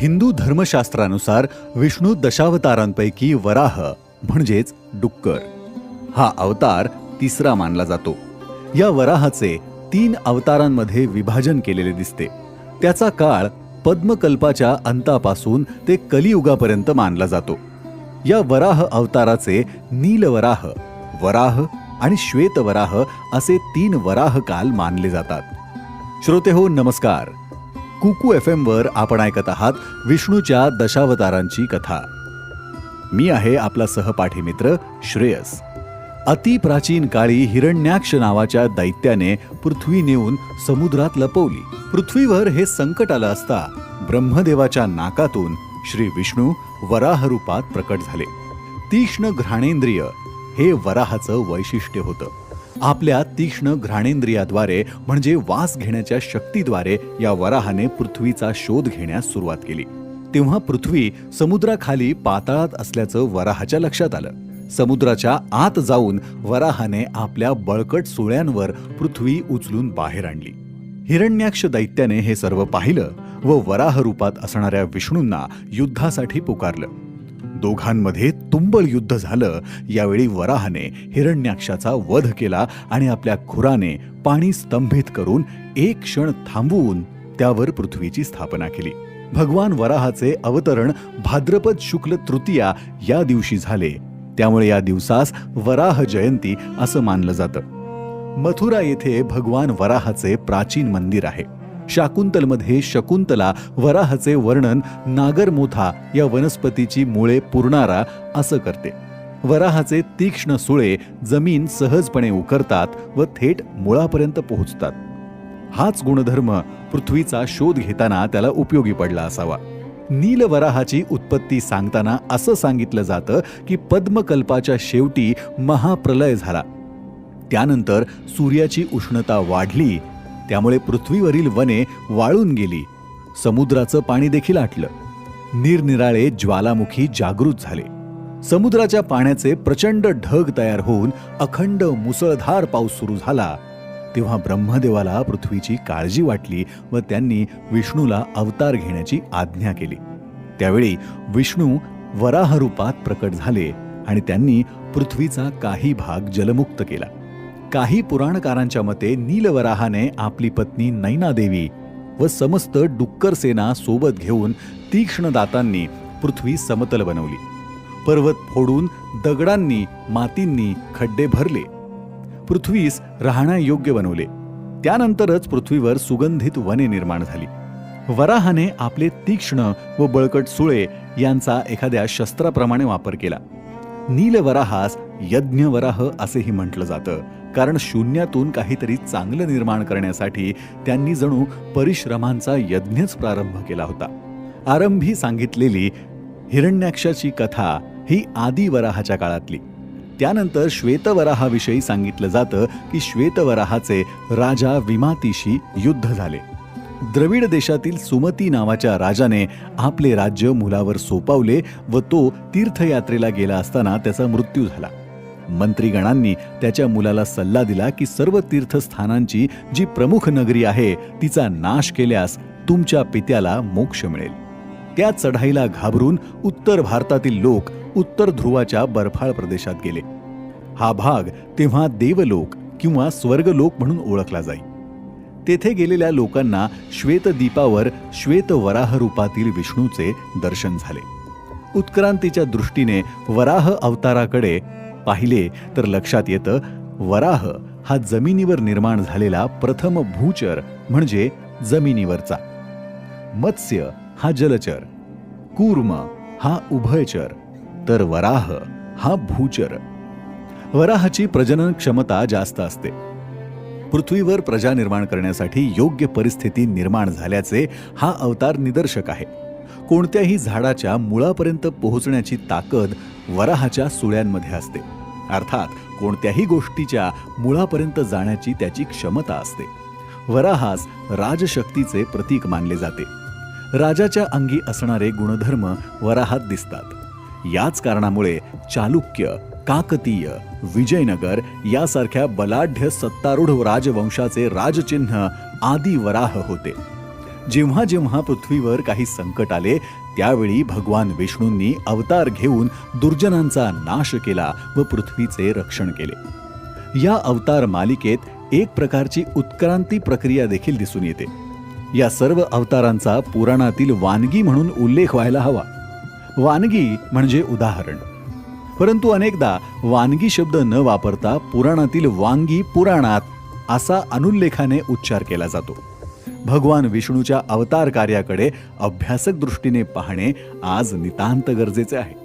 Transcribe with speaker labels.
Speaker 1: हिंदू धर्मशास्त्रानुसार विष्णू दशावतारांपैकी वराह म्हणजेच डुक्कर हा अवतार तिसरा मानला जातो. या वराहाचे तीन अवतारांमध्ये विभाजन केलेले दिसते. त्याचा काळ पद्मकल्पाच्या अंतापासून ते कलियुगापर्यंत मानला जातो. या वराह अवताराचे नीलवराह वराह आणि श्वेतवराह असे तीन वराह काल मानले जातात. श्रोते हो नमस्कार. कुकू एफ वर आपण ऐकत आहात विष्णूच्या दशावतारांची कथा. मी आहे आपला सहपाठी मित्र श्रेयस. अति प्राचीन काळी हिरण्याक्ष नावाच्या दैत्याने पृथ्वी नेऊन समुद्रात लपवली. पृथ्वीवर हे संकट आलं असता ब्रह्मदेवाच्या नाकातून श्री विष्णू वराह रूपात प्रकट झाले. तीक्ष्ण घ्राणेंद्रिय हे वराहाचं वैशिष्ट्य होतं. आपल्या तीक्ष्ण घ्राणेंद्रियाद्वारे म्हणजे वास घेण्याच्या शक्तीद्वारे या वराहाने पृथ्वीचा शोध घेण्यास सुरुवात केली. तेव्हा पृथ्वी समुद्राखाली पाताळात असल्याचं वराहाच्या लक्षात आलं. समुद्राच्या आत जाऊन वराहाने आपल्या बळकट सुळ्यांवर पृथ्वी उचलून बाहेर आणली. हिरण्याक्ष दैत्याने हे सर्व पाहिलं व वराह रूपात असणाऱ्या विष्णूंना युद्धासाठी पुकारलं. दोघांमध्ये तुंबळ युद्ध झालं. यावेळी वराहाने हिरण्याक्षाचा वध केला आणि आपल्या खुराने पाणी स्तंभित करून एक क्षण थांबवून त्यावर पृथ्वीची स्थापना केली. भगवान वराहाचे अवतरण भाद्रपद शुक्ल तृतीया या दिवशी झाले. त्यामुळे या दिवसास वराह जयंती असं मानलं जातं. मथुरा येथे भगवान वराहाचे प्राचीन मंदिर आहे. शाकुंतलमध्ये शकुंतला वराहाचे वर्णन नागरमोथा या वनस्पतीची मुळे पुरणारा असं करते. वराहाचे तीक्ष्ण सुळे जमीन सहजपणे उकरतात व थेट मुळापर्यंत पोहोचतात. हाच गुणधर्म पृथ्वीचा शोध घेताना त्याला उपयोगी पडला असावा. नीलवराहाची उत्पत्ती सांगताना असं सांगितलं जातं की पद्मकल्पाच्या शेवटी महाप्रलय झाला. त्यानंतर सूर्याची उष्णता वाढली त्यामुळे पृथ्वीवरील वने वाळून गेली. समुद्राचं पाणी देखील आटलं. निरनिराळे ज्वालामुखी जागृत झाले. समुद्राच्या पाण्याचे प्रचंड ढग तयार होऊन अखंड मुसळधार पाऊस सुरू झाला. तेव्हा ब्रह्मदेवाला पृथ्वीची काळजी वाटली व त्यांनी विष्णूला अवतार घेण्याची आज्ञा केली. त्यावेळी विष्णू वराह रूपात प्रकट झाले आणि त्यांनी पृथ्वीचा काही भाग जलमुक्त केला. काही पुराणकारांच्या मते नीलवराहाने आपली पत्नी नैनादेवी व समस्त डुक्कर सेना सोबत घेऊन तीक्ष्ण दातांनी पृथ्वी समतल बनवली. पर्वत फोडून दगडांनी मातींनी खड्डे भरले. पृथ्वीस राहण्यायोग्य बनवले. त्यानंतरच पृथ्वीवर सुगंधित वने निर्माण झाली. वराहाने आपले तीक्ष्ण व बळकट सुळे यांचा एखाद्या शस्त्राप्रमाणे वापर केला. नीलवराहास यज्ञवराह असेही म्हटलं जातं. कारण शून्यातून काहीतरी चांगलं निर्माण करण्यासाठी त्यांनी जणू परिश्रमांचा यज्ञच प्रारंभ केला होता. आरंभी सांगितलेली हिरण्याक्षाची कथा ही आदी वराहाच्या काळातली. त्यानंतर श्वेतवराहाविषयी सांगितलं जातं की श्वेतवराहाचे राजा विमातीशी युद्ध झाले. द्रविड देशातील सुमती नावाच्या राजाने आपले राज्य मुलावर सोपावले व तो तीर्थयात्रेला गेला असताना त्याचा मृत्यू झाला. मंत्रीगणांनी त्याच्या मुलाला सल्ला दिला की सर्व तीर्थस्थानांची जी प्रमुख नगरी आहे तिचा नाश केल्यास तुमच्या पित्याला मोक्ष मिळेल. त्या चढाईला घाबरून उत्तर भारतातील लोक उत्तर ध्रुवाच्या बर्फाळ प्रदेशात गेले. हा भाग तेव्हा देवलोक किंवा स्वर्गलोक म्हणून ओळखला जाई. तेथे गेलेल्या लोकांना श्वेतदीपावर श्वेतवराह रूपातील विष्णूचे दर्शन झाले. उत्क्रांतीच्या दृष्टीने वराह अवताराकडे पाहिले तर लक्षात येतं वराह हा जमिनीवर निर्माण झालेला प्रथम भूचर म्हणजे जमिनीवरचा. मत्स्य हा जलचर कूर्म हा उभयचर तर वराह हा भूचर. वराहाची प्रजनन क्षमता जास्त असते. पृथ्वीवर प्रजा निर्माण करण्यासाठी योग्य परिस्थिती निर्माण झाल्याचे हा अवतार निदर्शक आहे. कोणत्याही झाडाच्या मुळापर्यंत पोहोचण्याची ताकद वराहाच्या सुळ्यांमध्ये असते. अर्थात कोणत्याही गोष्टीच्या मुळापर्यंत जाण्याची त्याची क्षमता असते. वराहास राजशक्तीचे प्रतीक मानले जाते. राजाच्या अंगी असणारे गुणधर्म वराहात दिसतात. याच कारणामुळे चालुक्य काकतीय विजयनगर यासारख्या बलाढ्य सत्तारूढ राजवंशाचे राजचिन्ह आदि वराह होते. जेव्हा जेव्हा पृथ्वीवर काही संकट आले त्यावेळी भगवान विष्णूंनी अवतार घेऊन दुर्जनांचा नाश केला व पृथ्वीचे रक्षण केले. या अवतार मालिकेत एक प्रकारची उत्क्रांती प्रक्रिया देखील दिसून येते. या सर्व अवतारांचा पुराणातील वानगी म्हणून उल्लेख व्हायला हवा. वानगी म्हणजे उदाहरण. परंतु अनेकदा वानगी शब्द न वापरता पुराणातील वांगी पुराणात असा अनुल्लेखाने उच्चार केला जातो. भगवान विष्णूच्या अवतार कार्याकडे अभ्यासक दृष्टीने पाहणे आज नितांत गरजेचे आहे.